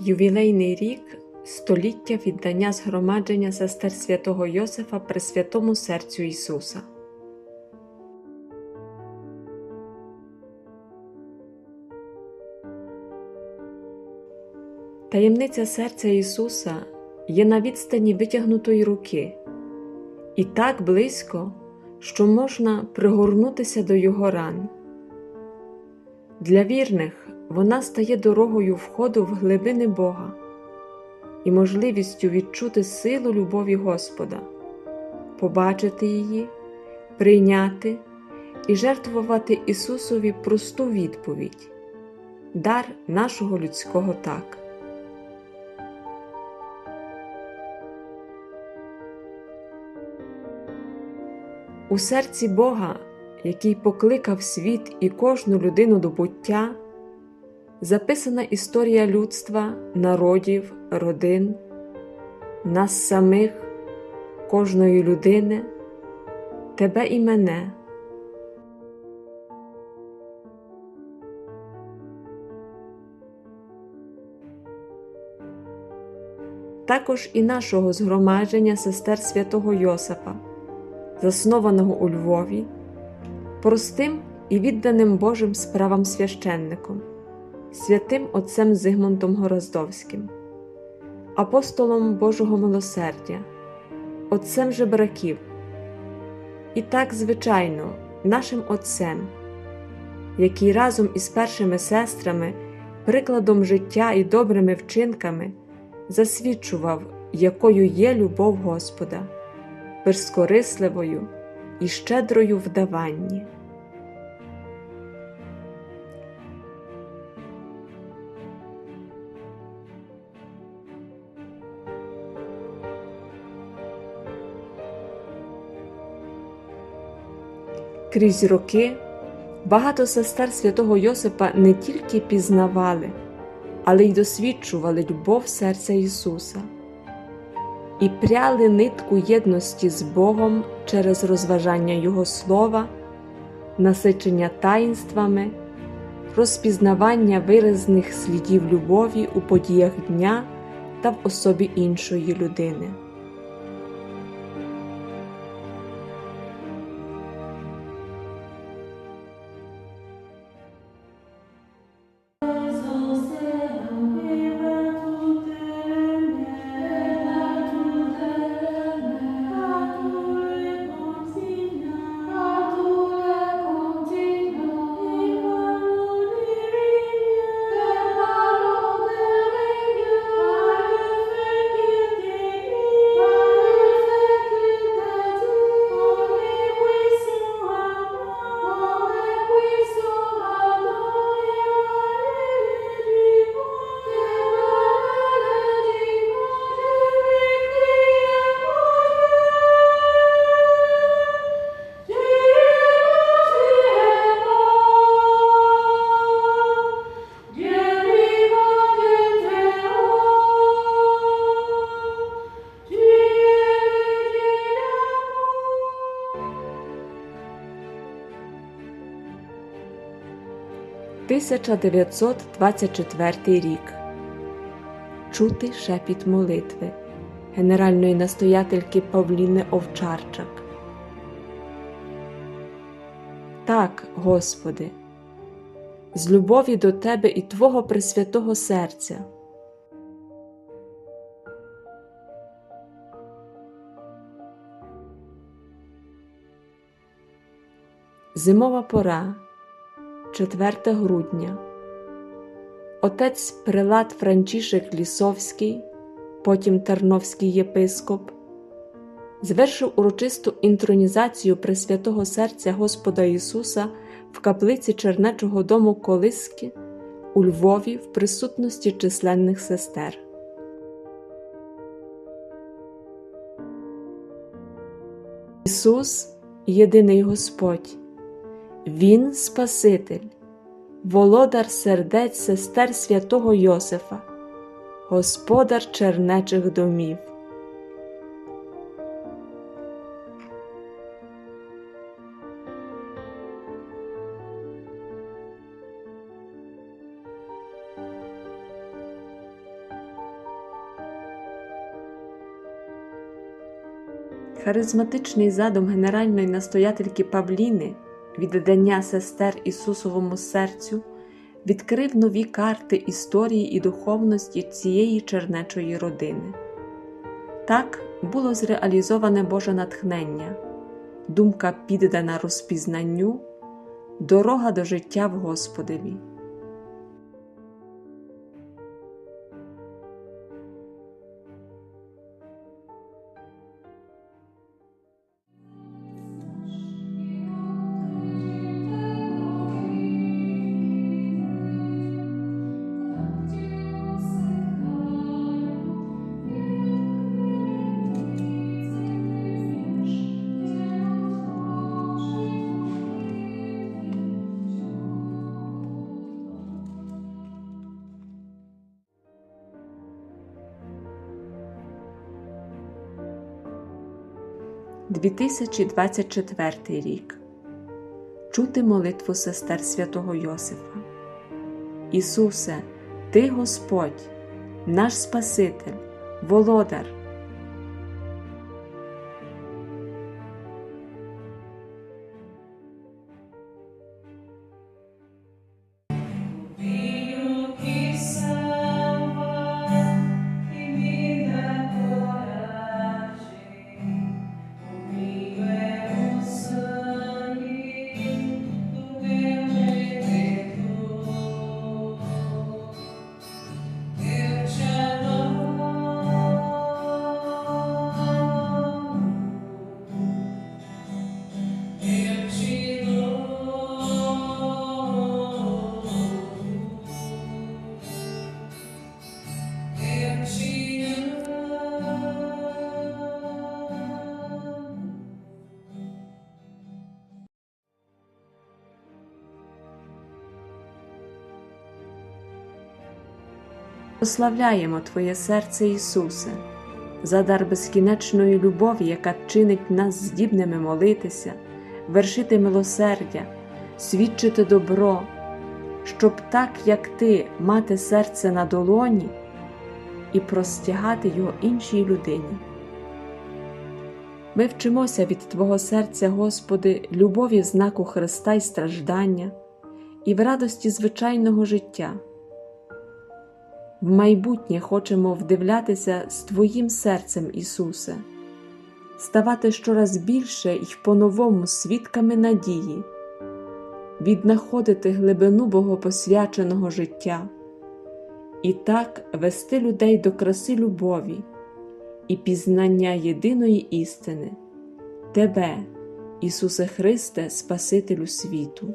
Ювілейний рік століття віддання згромадження сестер святого Йосифа при святому серцю Ісуса. Таємниця серця Ісуса є на відстані витягнутої руки і так близько, що можна пригорнутися до Його ран. Для вірних вона стає дорогою входу в глибини Бога і можливістю відчути силу любові Господа, побачити її, прийняти і жертвувати Ісусові просту відповідь дар нашого людського так. У серці Бога, який покликав світ і кожну людину до буття, записана історія людства, народів, родин, нас самих, кожної людини, тебе і мене. Також і нашого згромадження сестер святого Йосифа, заснованого у Львові, простим і відданим Божим справам священником святим Отцем Зигмундом Гораздовським, апостолом Божого милосердя, Отцем жебраків, і так, звичайно, нашим Отцем, який разом із першими сестрами, прикладом життя і добрими вчинками засвідчував, якою є любов Господа, безкорисливою і щедрою в даванні. Крізь роки багато сестер святого Йосипа не тільки пізнавали, але й досвідчували любов серця Ісуса і пряли нитку єдності з Богом через розважання Його слова, насичення таїнствами, розпізнавання виразних слідів любові у подіях дня та в особі іншої людини. 1924 рік. Чути шепіт молитви генеральної настоятельки Павліни Овчарчак. Так, Господи, з любові до Тебе і Твого Пресвятого серця. Зимова пора 4 грудня. Отець Прилад Франчішек Лісовський, потім Тарновський єпископ, звершив урочисту інтронізацію Пресвятого серця Господа Ісуса в каплиці Чернечого дому Колиски у Львові в присутності численних сестер. Ісус єдиний Господь. Він Спаситель, володар сердець сестер святого Йосифа, Господар чернечих домів. Харизматичний задум генеральної настоятельки Павліни віддання сестер Ісусовому серцю відкрив нові карти історії і духовності цієї чернечої родини. Так було зреалізоване Боже натхнення, думка піддана розпізнанню, дорога до життя в Господеві. – 2024 рік. Чути молитву сестер святого Йосифа. Ісусе, Ти Господь, наш Спаситель, Володар. Прославляємо Твоє серце, Ісусе, за дар безкінечної любові, яка чинить нас здібними молитися, вершити милосердя, свідчити добро, щоб так, як Ти, мати серце на долоні і простягати його іншій людині. Ми вчимося від Твого серця, Господи, любові в знаку Христа й страждання, і в радості звичайного життя. В майбутнє хочемо вдивлятися з Твоїм серцем, Ісусе, ставати щораз більше і по-новому свідками надії, віднаходити глибину богопосвяченого життя. І так вести людей до краси любові і пізнання єдиної істини, Тебе, Ісусе Христе, Спасителю світу.